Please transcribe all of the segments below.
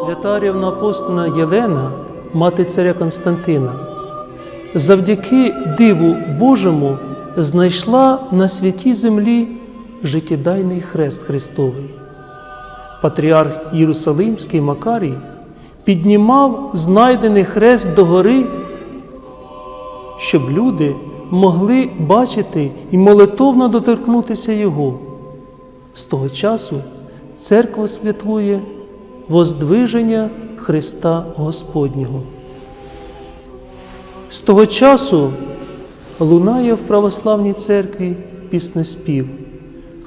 Свята рівноапостольна Єлена, мати царя Константина, завдяки диву Божому знайшла на святій землі життєдайний хрест Христовий. Патріарх Єрусалимський Макарій піднімав знайдений хрест догори, щоб люди могли бачити і молитовно доторкнутися Його. З того часу церква святує воздвиження Христа Господнього. З того часу лунає в православній церкві піснеспів.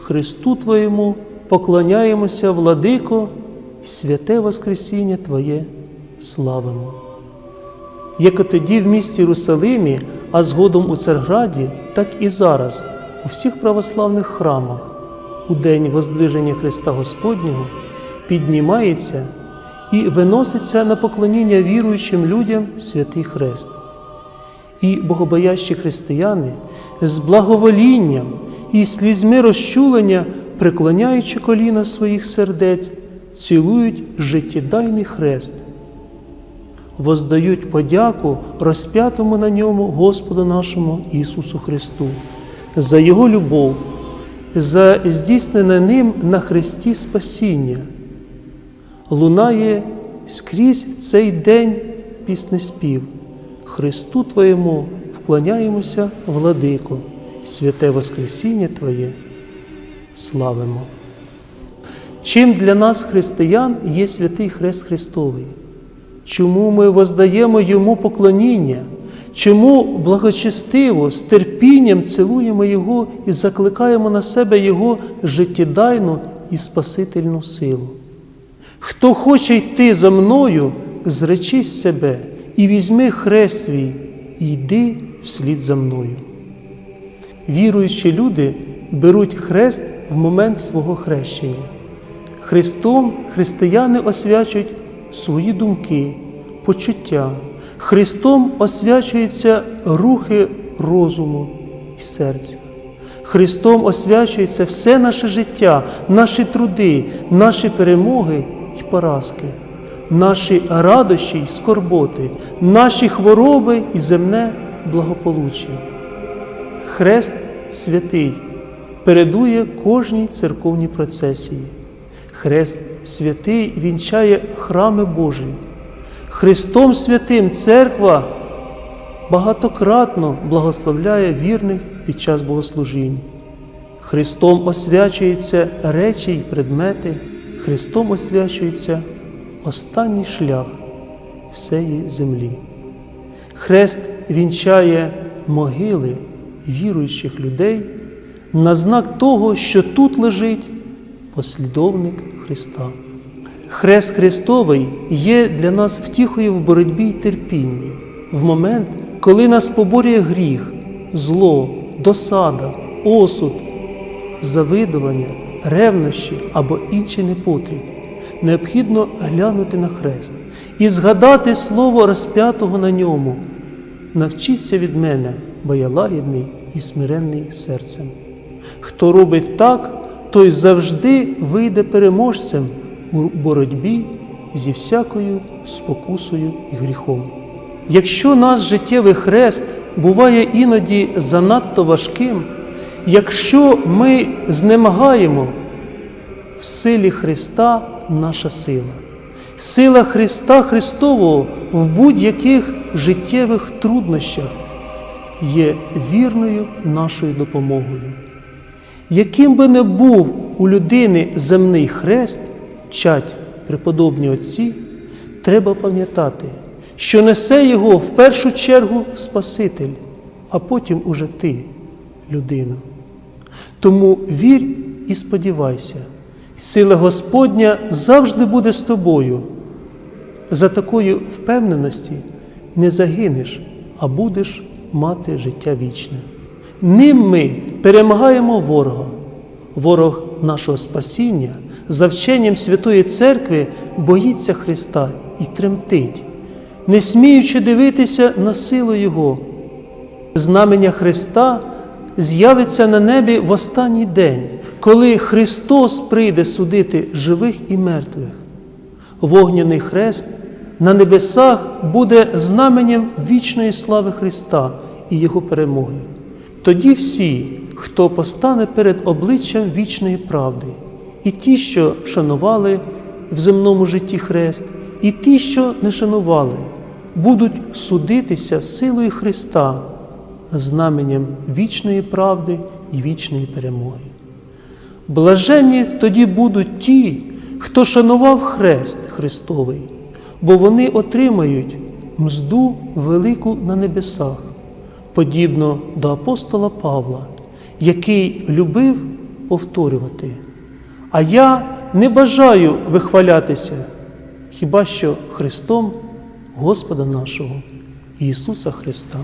Христу Твоєму поклоняємося, владико, святе Воскресіння Твоє славимо. Як і тоді в місті Єрусалимі, а згодом у Царграді, так і зараз у всіх православних храмах у день воздвиження Христа Господнього піднімається і виноситься на поклоніння віруючим людям святий Хрест. І богобоящі християни з благоволінням і слізьми розчулення, преклоняючи коліна своїх сердець, цілують життєдайний хрест, воздають подяку розп'ятому на ньому Господу нашому Ісусу Христу, за Його любов, за здійснене ним на Христі спасіння. Лунає скрізь в цей день піснеспів. Христу Твоєму вклоняємося, владико, святе Воскресіння Твоє славимо. Чим для нас, християн, є святий Хрест Христовий? Чому ми воздаємо Йому поклоніння? Чому благочестиво, з терпінням цілуємо Його і закликаємо на себе Його життєдайну і спасительну силу? Хто хоче йти за мною, зречись себе і візьми хрест свій, і йди вслід за мною. Віруючі люди беруть хрест в момент свого хрещення. Христом християни освячують свої думки, почуття. Христом освячуються рухи розуму і серця. Христом освячується все наше життя, наші труди, наші перемоги і поразки, наші радощі й скорботи, наші хвороби і земне благополуччя. Хрест святий передує кожній церковній процесії. Хрест святий вінчає храми Божі. Христом святим церква багатократно благословляє вірних під час богослужінь. Христом освячуються речі й предмети, Христом освячується останній шлях всеї землі. Хрест вінчає могили віруючих людей на знак того, що тут лежить послідовник Христа. Хрест Христовий є для нас втіхою в боротьбі й терпінні, в момент, коли нас поборює гріх, зло, досада, осуд, завидування, ревнощі або інший непотріб. Необхідно глянути на хрест і згадати слово розп'ятого на ньому. Навчіться від мене, бо я лагідний і смиренний серцем. Хто робить так, той завжди вийде переможцем у боротьбі зі всякою спокусою і гріхом. Якщо наш життєвий хрест буває іноді занадто важким, якщо ми знемагаємо в силі Христа наша сила, сила Христа Христового в будь-яких життєвих труднощах є вірною нашою допомогою. Яким би не був у людини земний хрест, чать преподобні отці, треба пам'ятати, що несе його в першу чергу Спаситель, а потім уже ти, людина. Тому вір і сподівайся, сила Господня завжди буде з тобою. За такою впевненості не загинеш, а будеш мати життя вічне. Ним ми перемагаємо ворога, ворог нашого спасіння, за вченням Святої Церкви боїться Христа і тремтить, не сміючи дивитися на силу Його. Знамення Христа з'явиться на небі в останній день, коли Христос прийде судити живих і мертвих. Вогняний хрест на небесах буде знаменем вічної слави Христа і Його перемоги. Тоді всі, хто постане перед обличчям вічної правди, і ті, що шанували в земному житті хрест, і ті, що не шанували, будуть судитися силою Христа, знаменем вічної правди і вічної перемоги. Блаженні тоді будуть ті, хто шанував хрест Христовий, бо вони отримають мзду велику на небесах, подібно до апостола Павла, який любив повторювати. А я не бажаю вихвалятися, хіба що Христом Господа нашого Ісуса Христа.